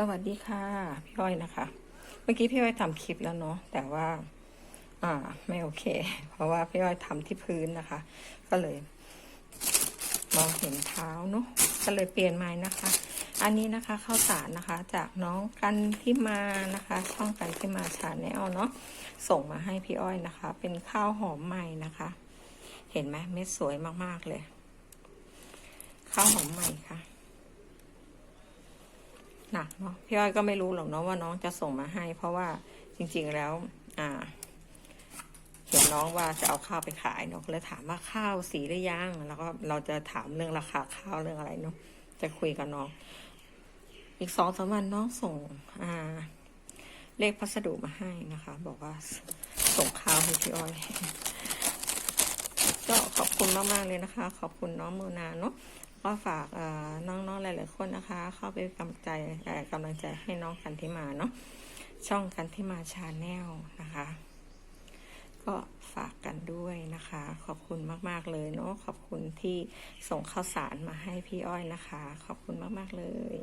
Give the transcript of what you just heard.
สวัสดีค่ะ พี่อ้อยนะคะ เมื่อกี้พี่อ้อยทำคลิปแล้วเนาะ แต่ว่า อ่า ไม่โอเค เพราะว่าพี่อ้อยทำที่พื้นนะคะ ก็เลย มองเห็นเท้าเนาะ ก็เลยเปลี่ยนไม้นะคะ อันนี้นะคะข้าวสารนะคะจากน้องกันที่มานะคะ ช่องกันที่มาชาแนลเนาะส่งมาให้พี่อ้อยนะคะ เป็นข้าวหอมใหม่นะคะ เห็นไหมเม็ดสวยมากๆเลย ข้าวหอมใหม่ค่ะหนักเนาะพี่อ้อยก็ไม่รู้หรอกเนาะว่าน้องจะส่งมาให้ เพราะว่าจริง ๆแล้ว อ่าเห็นน้องว่าจะเอาข้าวไปขายเนาะก็เลยถามว่าข้าวสีหรือยังแล้วก็เราจะถามเรื่องราคาข้าวเรื่องอะไรเนาะจะคุยกับน้อง อีกสองสามวันน้องส่งอ่า เลขพัสดุมาให้นะคะ บอกว่าส่งข้าวให้พี่อ้อยก็ขอบคุณมาก ๆ เลยนะคะ ขอบคุณน้องโมนาเนาะก็ฝากน้องๆหลาย ๆ คนนะคะ เข้าไปกำลังใจกำลังใจให้น้องกันที่มาเนาะช่องกันที่มาชาแนลนะคะ ก็ฝากกันด้วยนะคะ ขอบคุณมาก ๆ เลยเนาะขอบคุณที่ส่งข้าวสารมาให้พี่อ้อยนะคะ ขอบคุณมาก ๆ เลย